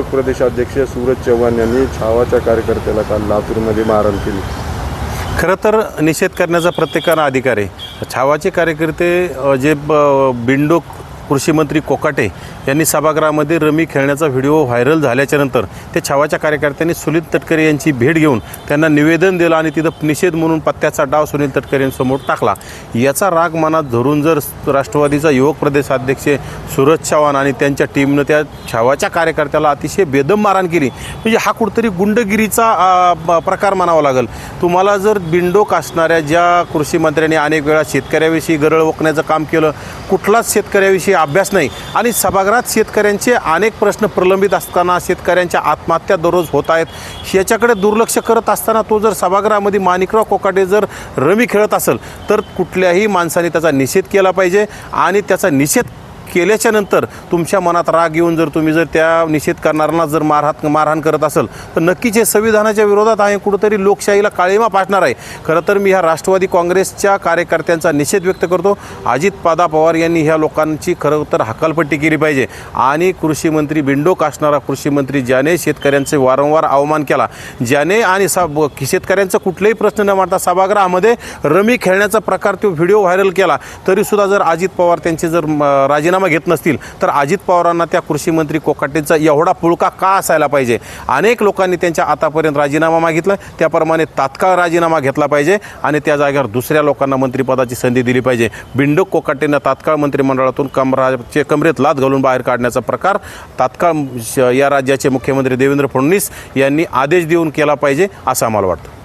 बिंडोक प्रदेशाध्यक्ष सूरज चव्हाण यांनी छावाच्या कार्यकर्त्याला काल लातूरमध्ये मारहाण केली. खरं तर निषेध करण्याचा प्रत्येकाला अधिकार आहे. छावाचे कार्यकर्ते जे बिंडोक कृषीमंत्री कोकाटे यांनी सभागृहामध्ये रमी खेळण्याचा व्हिडिओ व्हायरल झाल्याच्यानंतर ते छावाच्या कार्यकर्त्यांनी सुनील तटकरे यांची भेट घेऊन त्यांना निवेदन दिलं आणि तिथं निषेध म्हणून पत्त्याचा डाव सुनील तटकरे यांसमोर टाकला. याचा राग मनात धरून जर राष्ट्रवादीचा युवक प्रदेशाध्यक्ष सूरज चव्हाण आणि त्यांच्या टीमनं त्या छावाच्या कार्यकर्त्याला अतिशय बेदम मारहाण केली. म्हणजे हा कुठंतरी गुंडगिरीचा प्रकार म्हणावा लागेल. तुम्हाला जर बिंडोक असणाऱ्या ज्या कृषी मंत्र्यांनी अनेक वेळा शेतकऱ्याविषयी गरळ ओकण्याचं काम केलं कुठलाच शेतकऱ्याविषयी अभ्यास नाही. आणि सभागृहात शेतकऱ्यांचे अनेक प्रश्न प्रलंबित असताना शेतकऱ्यांच्या आत्महत्या दररोज होत आहेत. याच्याकडे दुर्लक्ष करत असताना तो जर सभागृहामध्ये माणिकराव कोकाटे जर रमी खेळत असेल तर कुठल्याही माणसाने त्याचा निषेध केला पाहिजे आणि त्याचा निषेध केल्याच्यानंतर तुमच्या मनात राग येऊन जर तुम्ही जर त्या निषेध करणाऱ्यांना जर मारहात मारहाण करत असेल तर नक्कीच हे संविधानाच्या विरोधात आहे कुठंतरी लोकशाहीला काळीमा पाठणार आहे. खरं तर मी ह्या राष्ट्रवादी काँग्रेसच्या कार्यकर्त्यांचा निषेध व्यक्त करतो. अजित पादा पवार यांनी ह्या लोकांची खरं तर हकालपट्टी केली पाहिजे. आणि कृषी मंत्री बिंडोक असणारा कृषी मंत्री ज्याने शेतकऱ्यांचे वारंवार अवमान केला ज्याने आणि सा शेतकऱ्यांचा कुठलाही प्रश्न न मांडता सभागृहामध्ये रमी खेळण्याचा प्रकार तो व्हिडिओ व्हायरल केला तरीसुद्धा जर अजित पवार त्यांचे जर राजीनामा राजीनामा घेत नसतील तर अजित पवारांना त्या कृषीमंत्री कोकाटेंचा एवढा पुळका का असायला पाहिजे? अनेक लोकांनी त्यांच्या आतापर्यंत राजीनामा मागितला त्याप्रमाणे तात्काळ राजीनामा घेतला पाहिजे आणि त्या जागेवर दुसऱ्या लोकांना मंत्रिपदाची संधी दिली पाहिजे. बिंडोक कोकाटेंना तात्काळ मंत्रिमंडळातून कमराचे कमरेत लात घालून बाहेर काढण्याचा प्रकार तात्काळ श- या राज्याचे मुख्यमंत्री देवेंद्र फडणवीस यांनी आदेश देऊन केला पाहिजे असं आम्हाला वाटतं.